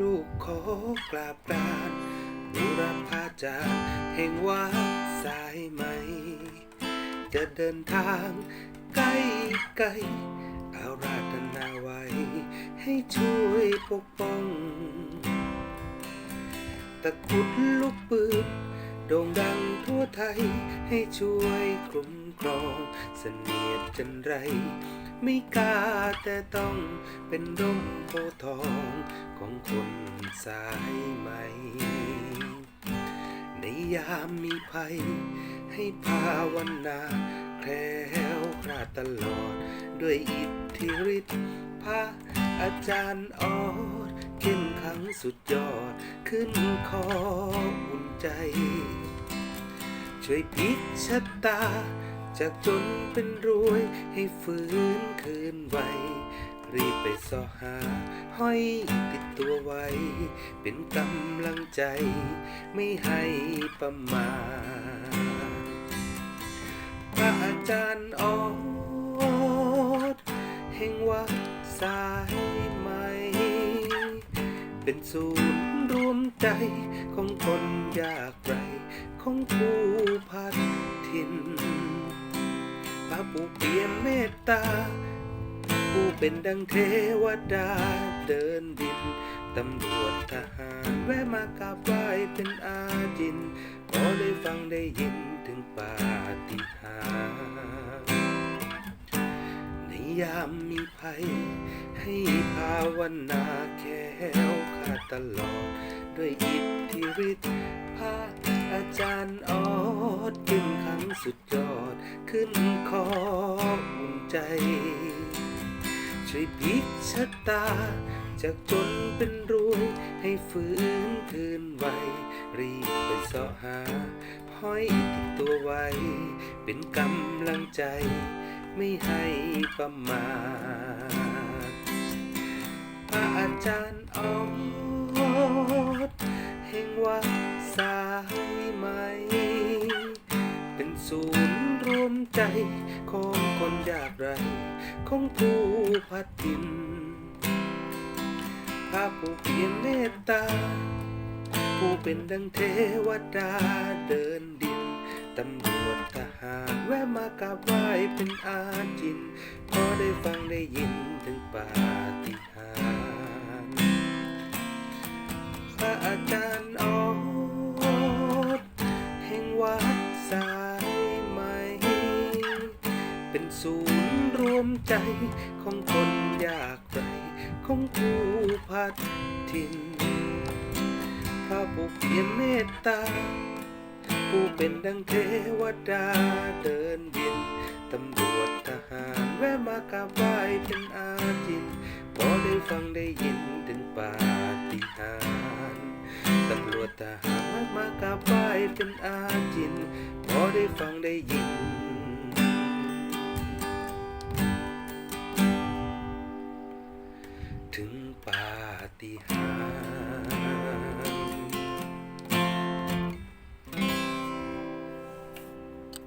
ลูกขอกราบกานบุรพาจารย์แห่งวัดสายไหม จะเดินทางไกลไกลอาราธนาไว้ ให้ช่วยปกป้อง ตะกุดลูกปืนโด่งดังทั่วไทยให้ช่วยคุ้มครอง เสนียดจันไร ไม่กล้าแต่ต้องเป็นร่มโพทองของคนสายไหมในยามมีภัย ให้ภาวนาแคล้วคลาดตลอด ด้วยอิทธิฤทธิ์พระอาจารย์ออดเข้มขังสุดยอดขึ้นคออุ่นใจ ช่วยพิชะตา จากจนเป็นรวยให้ฟื้นคืนไวรีบไปสอหา ห้อยติดตัวไว้ เป็นกำลังใจ ไม่ให้ประมาทพระอาจารย์ออดแห่งวัดสายไหม เป็นศูนย์รวมใจของคนยากไรของผู้พัดถิ่น พระผู้เปี่ยมเมตตา ผู้เป็นดังเทวดาเดินดิน ตำรวจทหารแวะมากราบไหว้เป็นอาจิน พอได้ฟังได้ยินถึงปาฏิหาริย์ในยามมีภัย ให้ภาวนาแค้วคลาดตลอด ด้วยอิทธิฤทธิ์พระ อาจารย์ออดเข้มขังสุดยอด ขึ้นคออุ่นใจ ช่วยพลิกชะตา จากจนเป็นรวย ให้ฟื้นคืนไว รีบไปเสาะหา ห้อยติดตัวไว้ เป็นกำลังใจ ไม่ให้ประมาทพระอาจารย์ออ ศูนย์รวมใจของคนยากไรของผู้พัดดินพระผู้เพียงเมตตา ผู้เป็นดังเทวดาเดินดินตำรวจทหารแวะมากราบไหว้เป็นอาจินพอได้ฟังได้ยินถึงป่า วมใจของคนยากไรของผู้พัดถิ่นพระผู้เพียรเมตตา ผู้เป็นดังเทวดาเดินดิน ตำรวจทหารแวะมากราบไหว้เป็นอาจินพอได้ฟังได้ยินถึงปาฏิหาริย์ตำรวจทหารแวะมากราบไหว้เป็นอาจินพอได้ฟังได้ยิน ถึงปาฏิหาริย์